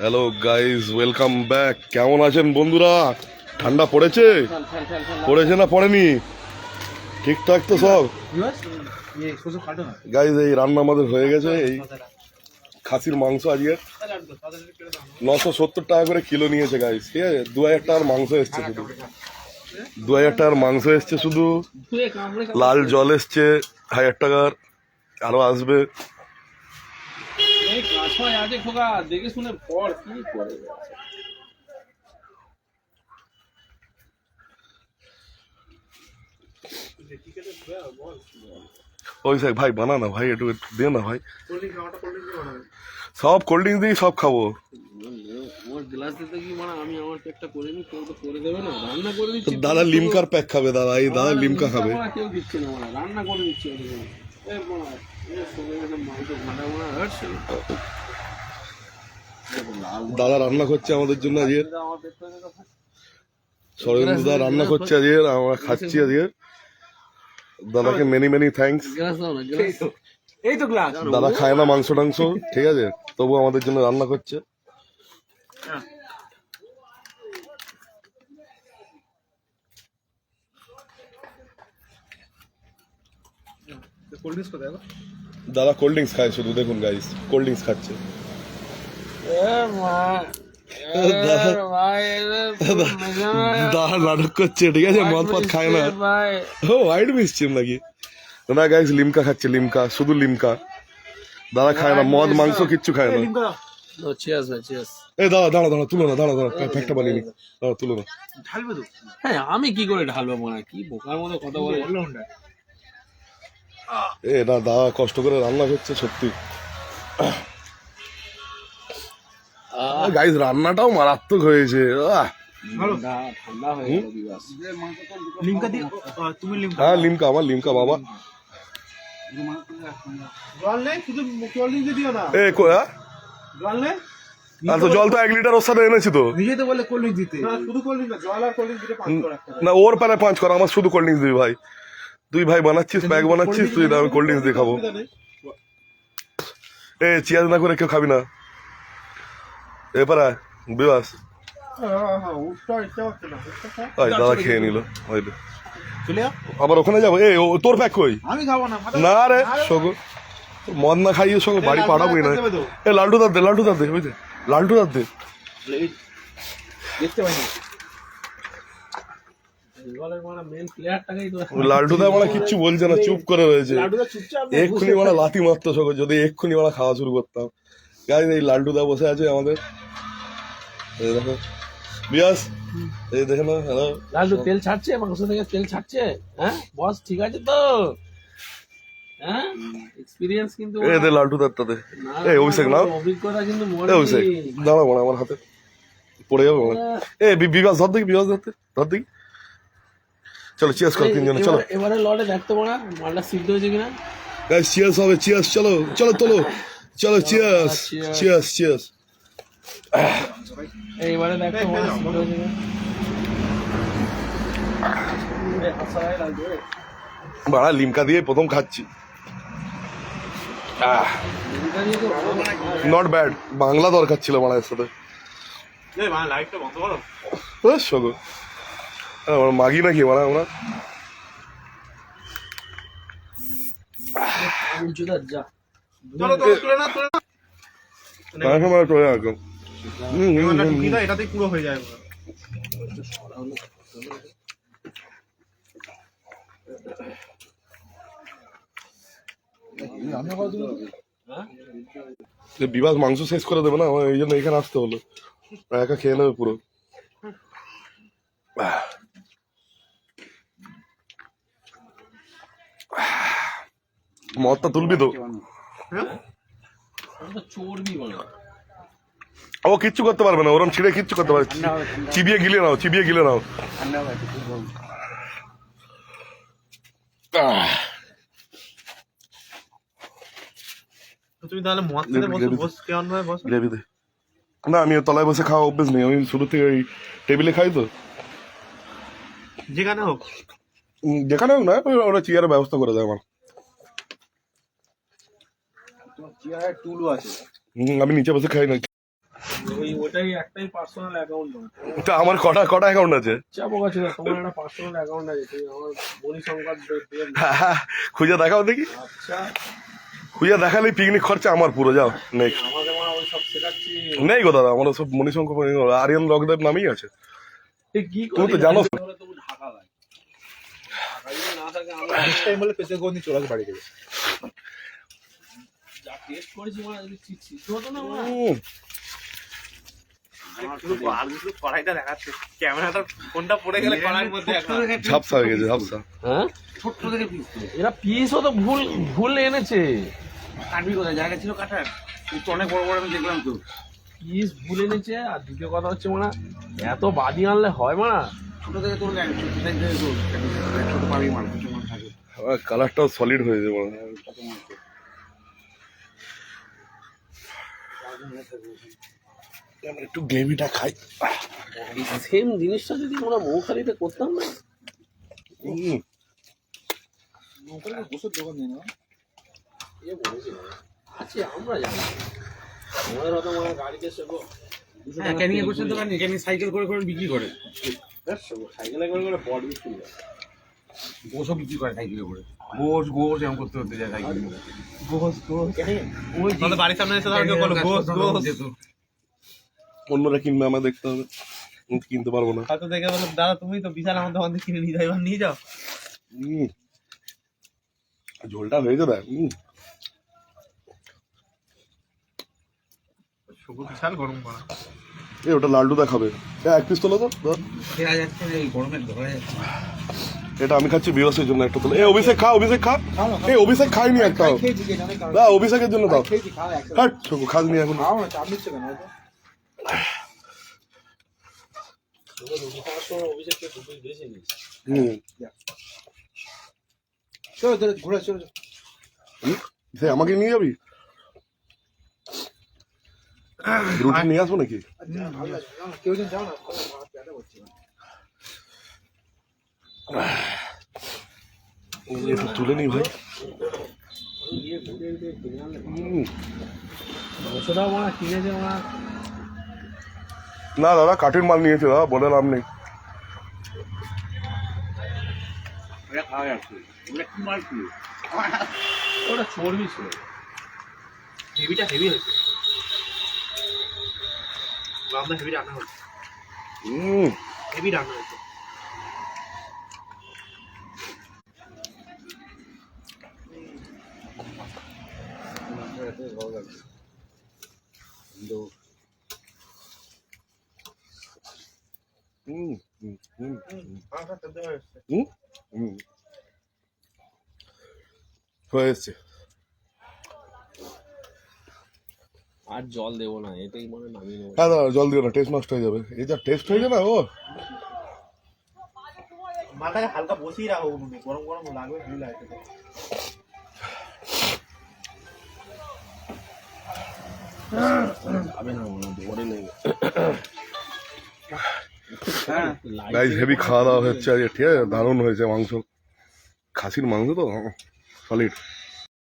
Hello guys welcome back কেমন আছেন বন্ধুরা? ঠান্ডা পড়েছে? পড়েছে না পড়েনি? ঠিকঠাক তো সব? গাইজ এই রান্না আমাদের হয়ে গেছে, এই খাসির মাংস আজকে। নশো সত্তর টাকা করে কিলো নিয়েছে গাইজ ঠিক আছে? দু হাজার টাকার মাংস এসছে শুধু। দু হাজার টাকার মাংস এসছে শুধু। লাল জল এসছে, হাজার টাকার, আরও আসবে। এই কাঁচমায় আছে খোকা দেখে শুনে পড় কি করে। ওই স্যার ভাই বানা না ভাই একটু দে না ভাই। সব কোল্ড ড্রিঙ্কস দিয়ে সব খাব। আমার গ্লাস দিতে কি মানে আমি আমার পেটটা করে নি কেউ তো করে দেবে না। রান্না করে তো দিচ্ছি দাদা লিমকার প্যাক খাবে দাদা এই দাদা লিমকা খাবে। রান্না করে দিচ্ছি দাদা রান্না করছে আমাদের জন্য আজকে। সরেন্দ্র দা রান্না করছে আজকে আমরা খাচ্ছি আজকে। দাদাকে মেনি মেনি থ্যাঙ্কস গ্লাস দাও না গ্লাস এই তো গ্লাস। দাদা খায় না মাংস টাংস ঠিক আছে? তবু আমাদের জন্য রান্না করছে। কোল্ড ড্রিঙ্কস কোথায় দাদা কোল্ড ড্রিঙ্কস খায় শুধু দেখুন গাইস কোল্ড ড্রিঙ্কস খাচ্ছে। দাদা নাটক করছে ঠিক আছে? মদ খায় না। ও হোয়াইট নাকি? না গাইস লিমকা খাচ্ছে লিমকা শুধু লিমকা দাদা খায় না মদ মাংস কিচ্ছু খায় না। দাঁড়া দাঁড়া দাঁড়া তুলো না দাঁড়া দাঁড়া প্যাকটা বানিয়ে নি। দাঁড়া তুলো না। ঢালবে তো। হ্যাঁ আমি কি করে ঢালবো মানে কি বোকার মতো কথা বলে। অলরাউন্ডার এ না দাদা কষ্ট করে রান্না করছে সত্যি। গাইস রান্নাটাও মারাত্মক হয়েছে। হয়ে লিমকা আমার লিমকা বাবা। জল নেই শুধু কোল্ড ড্রিঙ্কস দিও না। এ কো হ্যাঁ? জল নেই? আর তো জল তো এক লিটার ওর সাথে এনেছি তো। নিজে তো বলে কোল্ড ড্রিঙ্কস দিতে। না শুধু কোল্ড ড্রিঙ্কস না জল আর কোল্ড ড্রিঙ্কস দিতে পাঁচ করে রাখতে হবে না ওর প্যানে পাঁচ করা আমার শুধু কোল্ড ড্রিঙ্কস দিবি ভাই। তুই ভাই বানাচ্ছিস প্যাক বানাচ্ছিস তুই আমি কোল্ড ড্রিঙ্কস দিয়ে খাব। এ চিয়াজ না করে কেউ খাবি না। এপারা বিবাস। না দাদা খেয়ে নিল। আবার ওখানে যাব? এ তোর প্যাক কই? না রে সগো মদ না খাইয়ে সঙ্গে বাড়ি পাঠাবোই না। এ লালটু দাঁত দে লালটু দাঁত দে ওই দে লালটু দাঁত দে। দেখতে পাইনি। মানে মেন প্লেয়ারটাকেই তো লালটু দা মানে কিচ্ছু বলছে না চুপ করে রয়েছে। এক্ষুনি মানে লাথি মারতো সঙ্গে যদি এক্ষুনি মানে খাওয়া শুরু করতাম। এই লালটু দা বসে আছে আমাদের। এই দেখো। বিয়াস এই দেখে না হ্যালো। লালু তেল ছাড়ছে মাংস থেকে তেল ছাড়ছে? হ্যাঁ? বস ঠিক আছে তো? হ্যাঁ? এক্সপিরিয়েন্স কিন্তু এই দে লালটু দাঁত তাতে এই অভিষেক নাও। অভিজ্ঞতা কিন্তু এ অভিষেক দাঁড়াও আমার হাতে। পড়ে যাব মানে এ বিবাস ধর দেখি বিবাস ধরতে ধর দেখি। চলো চিয়াস কর তিনজনে চলো। এবারে লড়ে দেখতে পারা মালটা সিদ্ধ হয়েছে কিনা? গাইস চিয়াস হবে চিয়াস চলো চলো তোলো। চলো চিয়াস cheers. চিয়াস চিয়াস এইবারে দেখতে পারা সিদ্ধ হয়েছে। বাড়া লিমকা দিয়ে প্রথম খাচ্ছি। মানে নট ব্যাড বাংলা দরকার ছিল মায়ের সাথে। লাইটটা বন্ধ করো। আমরা মাগি নাকি মানে আমরা এটাতেই পুরো হয়ে যায় বিবাস মাংস শেষ করে দেবে না? আমার এই জন্য এখানে আসতে হলো। একা খেয়ে নেবে পুরো। মদটা তুলবি তো। বলে। ও কিচ্ছু করতে পারবে না ওরম ছিঁড়ে কিচ্ছু করতে পারবে চিবিয়ে গিলে নাও চিবিয়ে গিলে নাও। তুমি তাহলে মদ খেতে বস কেমন ভাবে বসো? গ্রেভি না আমি তলায় বসে খাওয়া অভ্যেস নেই আমি শুরু থেকে ওই টেবিলে খাই তো। যেখানে হোক। যেখানে হোক না ওরা চেয়ারের ব্যবস্থা করে দেয় আমার। চেয়ারের টুলও আছে। আমি নিচে বসে খাই না ওই ওটাই একটাই পার্সোনাল অ্যাকাউন্ট তা আমার কটা কটা অ্যাকাউন্ট আছে? চাপো কাছে তোমার একটা পার্সোনাল অ্যাকাউন্ট আছে তুমি আমার মনি সংবাদ খুঁজে দেখাও দেখি। আচ্ছা। খুঁজে দেখালে পিকনিক খরচা আমার পুরো যাও নেক্সট নেই গো দাদা আমার সব মণিশঙ্খ আরিয়ান লকদের নামেই আছে। তুমি তো জানো। ঢাকা লাগে না থাকে আমরা টাইম হলে পেছে গন্ডি চলে বাড়ি থেকে। টেস্ট করেছি মানে যদি সিদ্ধ হতো না মা? কড়াইটা দেখাচ্ছে। ক্যামেরাটা ফোনটা পড়ে গেলে কড়াইয়ের মধ্যে ঝাপসা হয়ে গেছে ঝাপসা। হ্যাঁ? ছোট্ট থেকে পিস এরা পিসও তো ভুল ভুল এনেছে। কাটবি কোথায়? জায়গা ছিল কাটার। তুই অনেক বড় বড় আমি দেখলাম তো। পিস ভুল এনেছে আর দ্বিতীয় কথা হচ্ছে মানে এত বাদি আনলে হয় মানে ছোট থেকে তোর ছোট পাবি কালারটাও সলিড হয়ে যাবে মনে হয়। কত মাল আছে। আমরা একটু গ্রেভিটা খাই। সেম জিনিসটা যদি আমরা মৌখালিতে করতাম না? দোকান নেই না এ বলেছে আছে আমরা জানি। আমাদের হয়তো মানে গাড়িতে হ্যাঁ ক্যানিং দোকান নেই ক্যানিং সাইকেল করে করে বিক্রি করে? সাইকেলে করে করে বড বিক্রি করে। গোসও বিক্রি করে সাইকেলে করে। গোস গোস এরকম করতে করতে যায় সাইকেল গোস গোস। ওই বাড়ির সামনে এসে ধর বলো গোস গোস। অন্যরা কিনবে আমার দেখতে হবে। কিনতে পারব না। হয়তো দেখে বলো দাদা তুমি তো বিশাল আমার দোকান থেকে কিনে নিয়ে যাও নিয়ে যাও। উম, ঝোলটা হয়েছে দেখ বিশাল গরম করা। এ ওটা লাড্ডু দেখাবে। এক পিস তোলো তো যাচ্ছে না এই এটা আমি খাচ্ছি বিরসের জন্য একটা তোলো। এ অভিষেক খা অভিষেক খা। এ অভিষেক খাইনি একটাও না অভিষেকের জন্য দাও। হাট শোকো খাসনি এখন। আমাকে নিয়ে যাবি? রুটি নিয়ে আসব নাকি? কেউ যাও না একটু তুলে নি ভাই আমি গিয়ে ঘুরে ঘুরে কিনে আনলে হুম। মাংসটাও মানে কিনেছে মানে না দাদা কাঠের মাল নিয়েছে দাদা বলে লাভ নেই। ওটা চর্বি ছিল হেভিটা হেভি হয়েছে রান্না হেভি রান্না হুম। হেভি রান্না হচ্ছে হয়ে হুম হয়ে এসছে আর জল দেবো না এটাই মানে নামিয়ে নেব। হ্যাঁ দাদা জল দিও না টেস্ট নষ্ট হয়ে যাবে। এই যা টেস্ট হয়ে যাবে ও। মাথায় হালকা বসিয়ে রাখো গরম গরম লাগবে ভালো লাগবে। হেভি খাওয়া দাওয়া হচ্ছে আজকে ঠিক আছে? দারুণ হয়েছে মাংস। খাসির মাংস তো সলিড